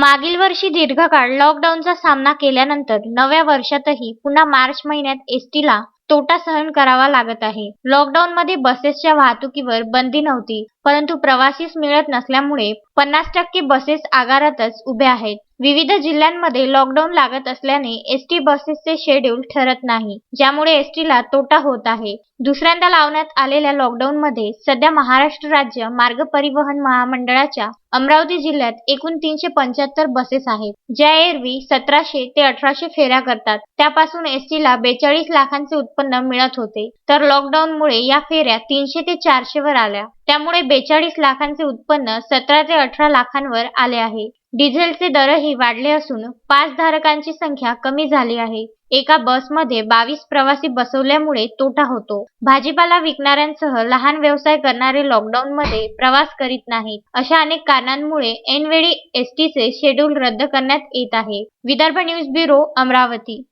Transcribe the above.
मागील वर्षी दीर्घकाळ लॉकडाऊनचा सामना केल्यानंतर नव्या वर्षातही पुन्हा मार्च महिन्यात एसटीला तोटा सहन करावा लागत आहे. लॉकडाऊनमध्ये बसेसच्या वाहतुकीवर बंदी नव्हती परंतु प्रवासीच मिळत नसल्यामुळे पन्नास टक्के बसेस आगारातच उभ्या आहेत. विविध जिल्ह्यांमध्ये लॉकडाऊन लागत असल्याने एसटी बसेसचे शेड्यूल ठरत नाही ज्यामुळे एसटीला तोटा होत आहे. दुसऱ्यांदा लावण्यात आलेल्या लॉकडाऊनमध्ये सध्या महाराष्ट्र राज्य मार्ग परिवहन महामंडळाच्या अमरावती जिल्ह्यात एकूण तीनशे पंच्याहत्तर बसेस आहेत ज्या एरवी सतराशे ते अठराशे फेऱ्या करतात. त्यापासून एसटीला बेचाळीस लाखांचे उत्पन्न मिळत होते. तर लॉकडाऊनमुळे या फेऱ्या तीनशे ते चारशे वर आल्या. त्यामुळे बेचाळीस लाखांचे उत्पन्न सतरा ते अठरा लाखांवर आले आहे. डिझेलचे दरही वाढले असून पास धारकांची संख्या कमी झाली आहे. एका बसमध्ये बावीस प्रवासी बसवल्यामुळे तोटा होतो. भाजीपाला विकणाऱ्यांसह लहान व्यवसाय करणारे लॉकडाऊनमध्ये प्रवास करीत नाहीत. अशा अनेक कारणांमुळे ऐनवेळी एसटीचे शेड्यूल रद्द करण्यात येत आहे. Vidarbha news bureau Amravati.